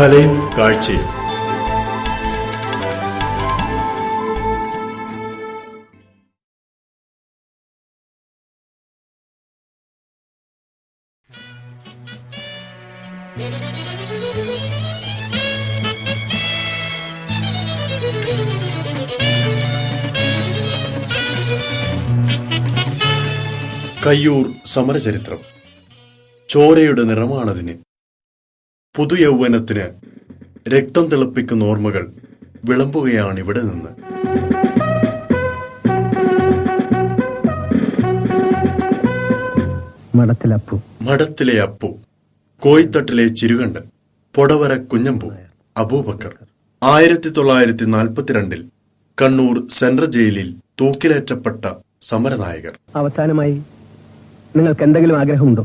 കലയും കാഴ്ചയും. കയ്യൂർ സമരചരിത്രം. ചോരയുടെ നിറമാണതിന് പുതുയൗവനത്തിന് രക്തം തിളപ്പിക്കുന്ന ഓർമ്മകൾ വിളമ്പുകയാണ് ഇവിടെ നിന്ന്. മടത്തിലപ്പു മഠത്തിലെ അപ്പു കോയിത്തട്ടിലെ ചിരുകണ്ടൻ പൊടവര കുഞ്ഞമ്പു അബൂബക്കർ. ആയിരത്തി തൊള്ളായിരത്തി നാൽപ്പത്തിരണ്ടിൽ കണ്ണൂർ സെൻട്രൽ ജയിലിൽ തൂക്കിലേറ്റപ്പെട്ട സമരനായകർ. അവസാനമായി നിങ്ങൾക്ക് എന്തെങ്കിലും ആഗ്രഹമുണ്ടോ?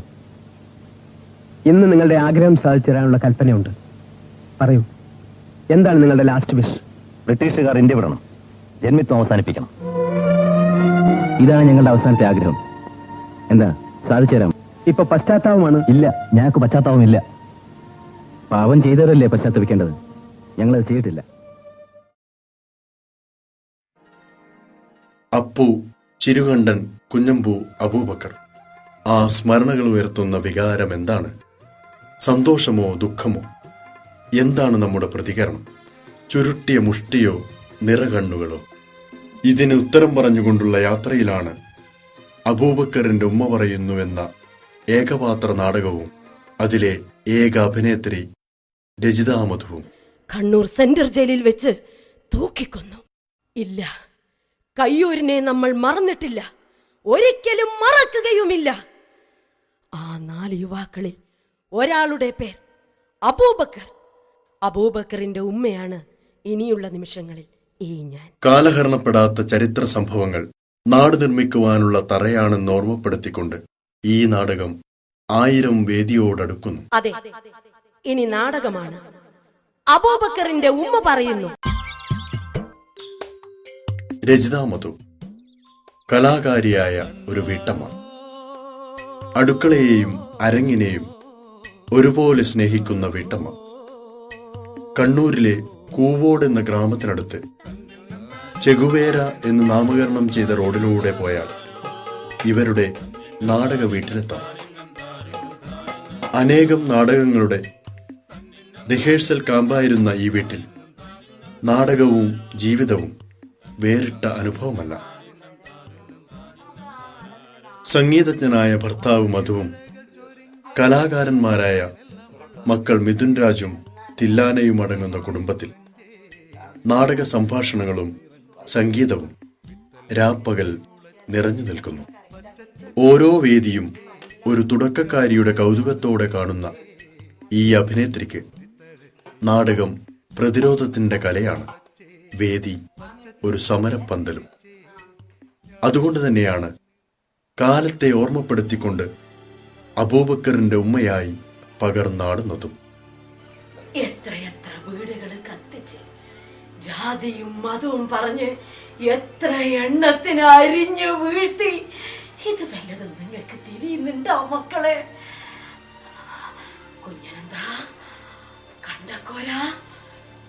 ഇന്ന് നിങ്ങളുടെ ആഗ്രഹം സാധിച്ചു തരാനുള്ള കൽപ്പനയുണ്ട്. പറയൂ എന്താണ് നിങ്ങളുടെ ലാസ്റ്റ് വിഷ് ബ്രിട്ടീഷുകാർ ഇന്ത്യ വിടണം. ജന്മിത്വം അവസാനിപ്പിക്കണം. ഇതാണ് ഞങ്ങളുടെ അവസാനത്തെ ആഗ്രഹം. എന്താ സാധിച്ചു തരാം ഇപ്പൊ പശ്ചാത്താപമാണ്? ഇല്ല ഞങ്ങൾക്ക് പശ്ചാത്താപമില്ല. പാവം ചെയ്തവരല്ലേ പശ്ചാത്തപിക്കേണ്ടത്? ഞങ്ങളത് ചെയ്തിട്ടില്ല. അപ്പു ചിരുകണ്ഠൻ കുഞ്ഞമ്പു അബൂബക്കർ. ആ സ്മരണകൾ ഉയർത്തുന്ന വികാരം എന്താണ്? സന്തോഷമോ ദുഃഖമോ? എന്താണ് നമ്മുടെ പ്രതികരണം? ചുരുട്ടിയ മുഷ്ടിയോ നിറകണ്ണുകളോ? ഇതിന് ഉത്തരം പറഞ്ഞുകൊണ്ടുള്ള യാത്രയിലാണ് അബൂബക്കറിന്റെ ഉമ്മ പറയുന്നുവെന്ന ഏകപാത്ര നാടകവും അതിലെ ഏക അഭിനേത്രി രജിതാമധുവും കണ്ണൂർ സെൻട്രൽ ജയിലിൽ വെച്ച് തൂക്കിക്കൊന്നു. ഇല്ല. കയ്യൂരിനെ നമ്മൾ മറന്നിട്ടില്ല. ഒരിക്കലും മറക്കുകയുമില്ല. ആ നാല് യുവാക്കളിൽ ഒരാളുടെ പേർ അബൂബക്കർ. അബൂബക്കറിന്റെ ഉമ്മയാണ് ഇനിയുള്ള നിമിഷങ്ങളിൽ ഈ ഞാൻ. കാലഹരണപ്പെടാത്ത ചരിത്ര സംഭവങ്ങൾ നാട് നിർമ്മിക്കുവാനുള്ള തറയാണെന്ന് ഓർമ്മപ്പെടുത്തിക്കൊണ്ട് ഈ നാടകം ആയിരം വേദിയോടടുക്കുന്നു. അതെ ഇനി നാടകമാണ്. അബൂബക്കറിന്റെ ഉമ്മ പറയുന്നു. രചിതാ മധു കലാകാരിയായ ഒരു വീട്ടമ്മ. അടുക്കളയെയും അരങ്ങിനെയും ഒരുപോലെ സ്നേഹിക്കുന്ന വീട്ടമ്മ. കണ്ണൂരിലെ കൂവോട് എന്ന ഗ്രാമത്തിനടുത്ത് ചെകുവേര എന്ന് നാമകരണം ചെയ്ത റോഡിലൂടെ പോയാൽ ഇവരുടെ നാടക വീട്ടിലെത്താം. അനേകം നാടകങ്ങളുടെ റിഹേഴ്സൽ കാമ്പായിരുന്ന ഈ വീട്ടിൽ നാടകവും ജീവിതവും വേറിട്ട അനുഭവമല്ല. സംഗീതജ്ഞനായ ഭർത്താവ് മധുവും കലാകാരന്മാരായ മക്കൾ മിഥുൻ രാജും തില്ലാനയും അടങ്ങുന്ന കുടുംബത്തിൽ നാടക സംഭാഷണങ്ങളും സംഗീതവും രാപ്പകൽ നിറഞ്ഞു നിൽക്കുന്നു. ഓരോ വേദിയും ഒരു തുടക്കക്കാരിയുടെ കൗതുകത്തോടെ കാണുന്ന ഈ അഭിനേത്രിക്ക് നാടകം പ്രതിരോധത്തിന്റെ കലയാണ്. വേദി ഒരു സമരപ്പന്തലും. അതുകൊണ്ട് തന്നെയാണ് കാലത്തെ ഓർമ്മപ്പെടുത്തിക്കൊണ്ട് അബൂബക്കറിന്റെ ഉമ്മയായി പകർന്നാടുന്നതും. എത്രയെത്ര വീടുകൾ കത്തിച്ച് ജാതിയും മതവും പറഞ്ഞ് എത്ര എണ്ണത്തിന് അരിഞ്ഞു വീഴ്ത്തി. ഇത് വല്ലതും നിങ്ങൾക്ക് തിരിയുന്നുണ്ടോ മക്കളെ? കുഞ്ഞനെന്താ? കണ്ടക്കോരാ?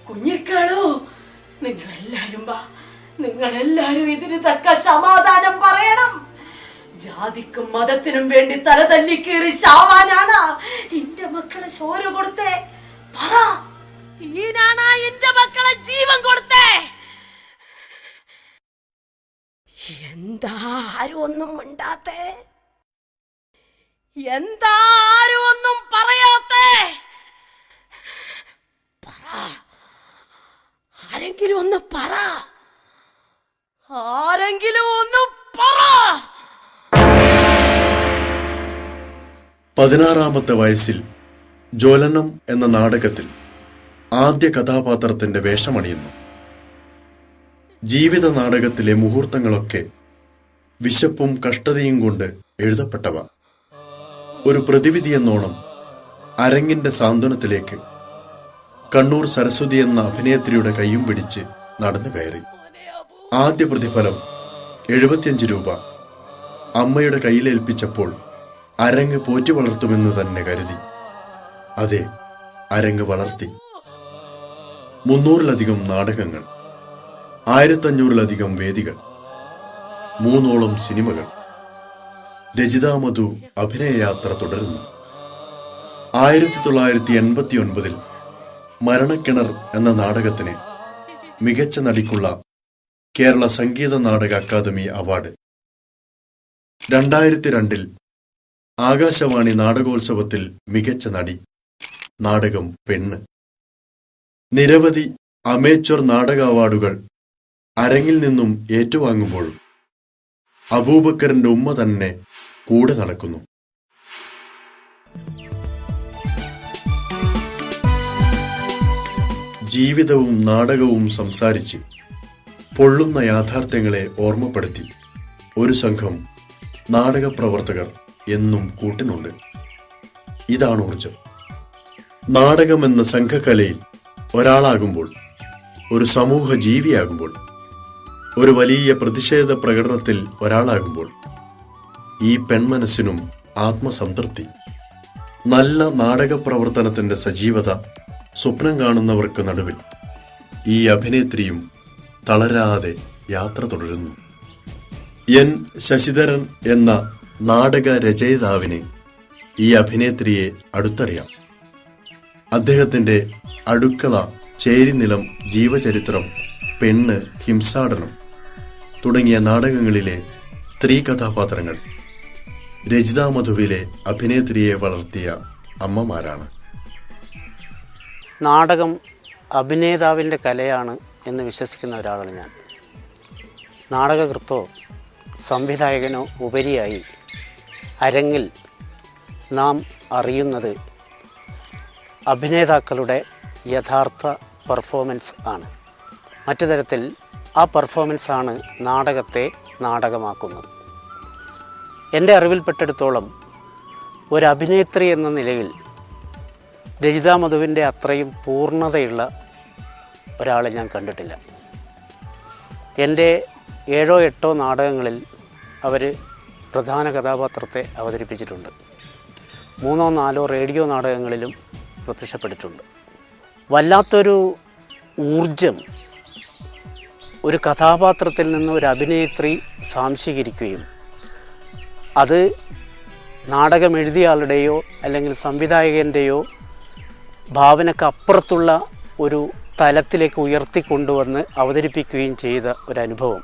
കുഞ്ഞിക്കാളോ? നിങ്ങളെല്ലാരും വാ. നിങ്ങളെല്ലാരും ഇതിന് തക്ക സമാധാനം പറയണം. ജാതിക്കും മതത്തിനും വേണ്ടി തല തല്ലി കീറി ശാവാനാണ് എന്റെ മക്കളെ ചോര കൊടുത്തേ. പറ. ഈനാണ് എന്റെ മക്കളെ ജീവൻ കൊടുത്തേ. എന്താ ആരും ഒന്നും മിണ്ടാത്തേ? എന്താ ആരും ഒന്നും പറയാത്തേ? പറ. ആരെങ്കിലും ഒന്ന് പറ. ആരെങ്കിലും പതിനാറാമത്തെ വയസ്സിൽ ജ്വലനം എന്ന നാടകത്തിൽ ആദ്യ കഥാപാത്രത്തിന്റെ വേഷമണിയുന്നു. ജീവിത നാടകത്തിലെ മുഹൂർത്തങ്ങളൊക്കെ വിശപ്പും കഷ്ടതയും കൊണ്ട് എഴുതപ്പെട്ടവ. ഒരു പ്രതിവിധി എന്നോണം അരങ്ങിന്റെ സാന്ത്വനത്തിലേക്ക് കണ്ണൂർ സരസ്വതി എന്ന അഭിനേത്രിയുടെ കൈയും പിടിച്ച് നടന്നു കയറി. ആദ്യ പ്രതിഫലം എഴുപത്തിയഞ്ച് രൂപ. അമ്മയുടെ കയ്യിലേൽപ്പിച്ചപ്പോൾ അരങ്ങ് പോറ്റി വളർത്തുമെന്ന് തന്നെ കരുതി. അതെ അരങ്ങ് വളർത്തി. മുന്നൂറിലധികം നാടകങ്ങൾ ആയിരത്തഞ്ഞൂറിലധികം വേദികൾ മൂന്നോളം സിനിമകൾ. രചിതാ മധു അഭിനയയാത്ര തുടരുന്നു. ആയിരത്തി തൊള്ളായിരത്തി എൺപത്തി ഒൻപതിൽ മരണക്കിണർ എന്ന നാടകത്തിന് മികച്ച നടിക്കുള്ള കേരള സംഗീത നാടക അക്കാദമി അവാർഡ്. രണ്ടായിരത്തി രണ്ടിൽ ആകാശവാണി നാടകോത്സവത്തിൽ മികച്ച നടി. നാടകം പെണ്ണ്. നിരവധി അമേച്വർ നാടക അവാർഡുകൾ അരങ്ങിൽ നിന്നും ഏറ്റുവാങ്ങുമ്പോൾ അബൂബക്കറിന്റെ ഉമ്മ തന്നെ കൂടെ നടക്കുന്നു. ജീവിതവും നാടകവും സംസാരിച്ച് പൊള്ളുന്ന യാഥാർത്ഥ്യങ്ങളെ ഓർമ്മപ്പെടുത്തി. ഒരു സംഘം നാടക പ്രവർത്തകർ. എന്നും കൂട്ടിനുണ്ട് ഇതാണ് ഊർജം നാടകമെന്ന സംഘകലയിൽ ഒരാളാകുമ്പോൾ ഒരു സമൂഹ ജീവിയാകുമ്പോൾ ഒരു വലിയ പ്രതിഷേധ പ്രകടനത്തിൽ ഒരാളാകുമ്പോൾ ഈ പെൺമനസ്സിനും ആത്മസംതൃപ്തി നല്ല നാടക പ്രവർത്തനത്തിന്റെ സജീവത സ്വപ്നം കാണുന്നവർക്ക് നടുവിൽ ഈ അഭിനേത്രിയും തളരാതെ യാത്ര തുടരുന്നു. എൻ ശശിധരൻ എന്ന നാടക രചയിതാവിനെ ഈ അഭിനേത്രിയെ അടുത്തറിയാം. അദ്ദേഹത്തിന്റെ അടുക്കള ചേരിനിലം ജീവചരിത്രം പെണ്ണ് ഹിംസാടനം തുടങ്ങിയ നാടകങ്ങളിലെ സ്ത്രീ കഥാപാത്രങ്ങൾ രചിതാ മധുവിലെ അഭിനേത്രിയെ വളർത്തിയ അമ്മമാരാണ്. നാടകം അഭിനേതാവിന്റെ കലയാണ് എന്ന് വിശ്വസിക്കുന്ന ഒരാളാണ് ഞാൻ. നാടകകൃത്തോ സംവിധായകനോ ഉപരിയായി അരങ്ങിൽ നാം അറിയുന്നത് അഭിനേതാക്കളുടെ യഥാർത്ഥ പെർഫോമൻസ് ആണ്. മറ്റു തരത്തിൽ ആ പെർഫോമൻസാണ് നാടകത്തെ നാടകമാക്കുന്നത്. എന്റെ അറിവിൽപ്പെട്ടിടത്തോളം ഒരു അഭിനേത്രി എന്ന നിലയിൽ രജിത മധുവിന്റെ അത്രയും പൂർണതയുള്ള ഒരാളെ ഞാൻ കണ്ടിട്ടില്ല. എന്റെ ഏഴോ എട്ടോ നാടകങ്ങളിൽ അവർ പ്രധാന കഥാപാത്രത്തെ അവതരിപ്പിച്ചിട്ടുണ്ട്. മൂന്നോ നാലോ റേഡിയോ നാടകങ്ങളിലും പ്രത്യക്ഷപ്പെട്ടിട്ടുണ്ട്. വല്ലാത്തൊരു ഊർജം ഒരു കഥാപാത്രത്തിൽ നിന്ന് ഒരു അഭിനേത്രി സാംശീകരിക്കുകയും അത് നാടകം എഴുതിയ ആളുടെയോ അല്ലെങ്കിൽ സംവിധായകന്റെയോ ഭാവനക്ക് അപ്പുറത്തുള്ള ഒരു തലത്തിലേക്ക് ഉയർത്തിക്കൊണ്ടുവന്ന് അവതരിപ്പിക്കുകയും ചെയ്ത ഒരനുഭവം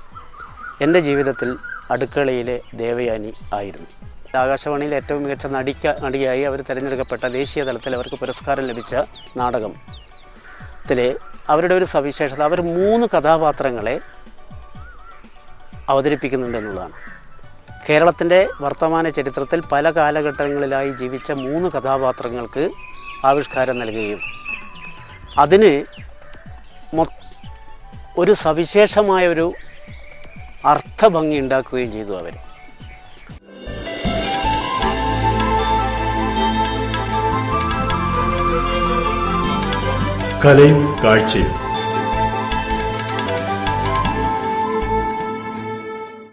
എന്റെ ജീവിതത്തിൽ അടുക്കളയിലെ ദേവയാനി ആയിരുന്നു. ആകാശവാണിയിലെ ഏറ്റവും മികച്ച നടിക്ക നടിയായി അവർ തിരഞ്ഞെടുക്കപ്പെട്ട ദേശീയ തലത്തിൽ അവർക്ക് പുരസ്കാരം ലഭിച്ച നാടകം ത്തിലെ അവരുടെ ഒരു സവിശേഷത അവർ മൂന്ന് കഥാപാത്രങ്ങളെ അവതരിപ്പിക്കുന്നുണ്ട് എന്നുള്ളതാണ്. കേരളത്തിന്റെ വർത്തമാന ചരിത്രത്തിൽ പല കാലഘട്ടങ്ങളിലായി ജീവിച്ച മൂന്ന് കഥാപാത്രങ്ങൾക്ക് ആവിഷ്കാരം നൽകുകയും അതിന് ഒരു സവിശേഷമായ ഒരു അർത്ഥഭംഗി ഉണ്ടാക്കുകയും ചെയ്തു അവർ കലയും കാഴ്ചയും.